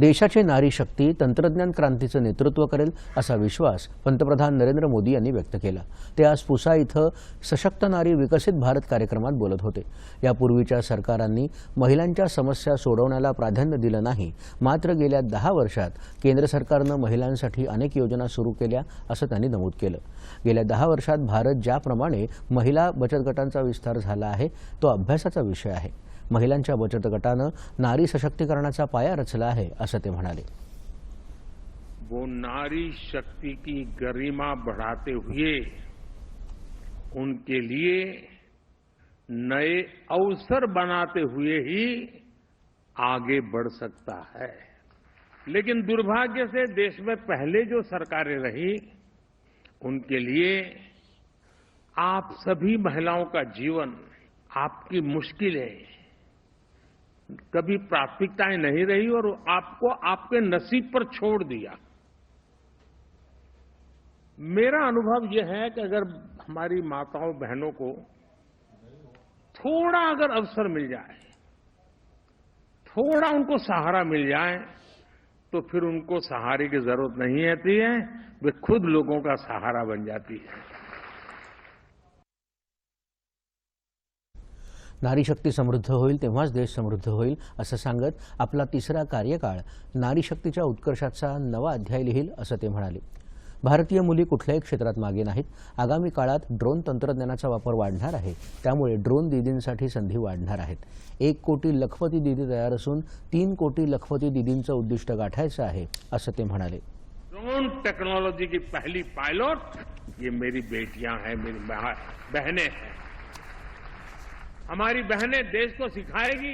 देशाची नारी शक्ती तंत्रज्ञान क्रांतीचं नेतृत्व करेल असा विश्वास पंतप्रधान नरेंद्र मोदी यांनी व्यक्त केला. ते आज पुसा इथं सशक्त नारी विकसित भारत कार्यक्रमात बोलत होते. यापूर्वीच्या सरकारांनी महिलांच्या समस्या सोडवण्याला प्राधान्य दिलं नाही. मात्र गेल्या दहा वर्षात केंद्र सरकारनं महिलांसाठी अनेक योजना सुरू केल्या असं त्यांनी नमूद केलं. गेल्या दहा वर्षात भारत ज्याप्रमाणे महिला बचत गटांचा विस्तार झाला आहे तो अभ्यासाचा विषय आहे. महिलांच्या बचत गटानं नारी सशक्तीकरणाचा पाया रचला म्हणाले. वो नारी शक्ति की गरिमा बढ़ाते हुए उनके लिए नए अवसर बनाते हुए ही आगे बढ़ सकता है। लेकिन दुर्भाग्य से देश में पहले जो सरकारें रही, उनके लिए आप सभी महिलाओं का जीवन, आपकी मुश्किलें कभी प्राथमिकताएँ नहीं रही और आपको आपके नसीब पर छोड़ दिया। मेरा अनुभव यह है कि अगर हमारी माताओं बहनों को थोड़ा अगर अवसर मिल जाए, थोड़ा उनको सहारा मिल जाए तो फिर उनको सहारे की ज़रूरत नहीं रहती है, वे खुद लोगों का सहारा बन जाती है। नारी शक्ती समृद्ध होईल तेव्हाच देश समृद्ध होईल असं सांगत आपला तिसरा कार्यकाळ नारी शक्तीच्या उत्कर्षाचा नवा अध्याय लिहील असं ते म्हणाले. भारतीय मुली कुठल्याही क्षेत्रात मागे नाहीत. आगामी काळात ड्रोन तंत्रज्ञानाचा वापर वाढणार आहे. त्यामुळे ड्रोन दिदींसाठी संधी वाढणार आहेत. एक कोटी लखपती दिदी तयार असून तीन कोटी लखपती दिदींचं उद्दिष्ट गाठायचं आहे असं ते म्हणाले. ड्रोन टेक्नोलॉजी की पहिली पायलट ये मेरी बेटियां हैं मेरी बहनें हैं. हमारी बहनें देश को सिखाएगी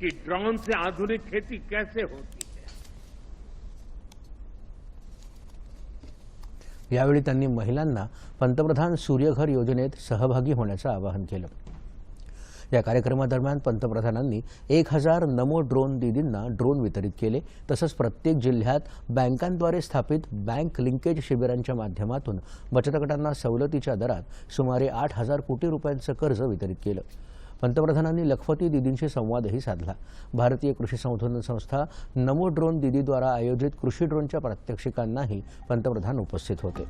कि ड्रोन से आधुनिक खेती कैसे होती है। यावेळी त्यांनी महिलांना पंतप्रधान सूर्यघर योजनेत सहभागी होण्याचं आवाहन केलं. या कार्यक्रमादरम्यान पंतप्रधानांनी एक हजार नमो ड्रोन दीदींना ड्रोन वितरित केले तसंच प्रत्येक जिल्ह्यात बँकांद्वारे स्थापित बँक लिंकेज शिबिरांच्या माध्यमातून बचत गटांना सवलतीच्या दरात सुमारे आठ हजार कोटी रुपयांचं कर्ज वितरित केलं. पंतप्रधानांनी लखपती दिदींशी संवादही साधला. भारतीय कृषी संशोधन संस्था नमो ड्रोन दिदीद्वारा आयोजित कृषी ड्रोनच्या प्रात्यक्षिकांनाही पंतप्रधान उपस्थित होते.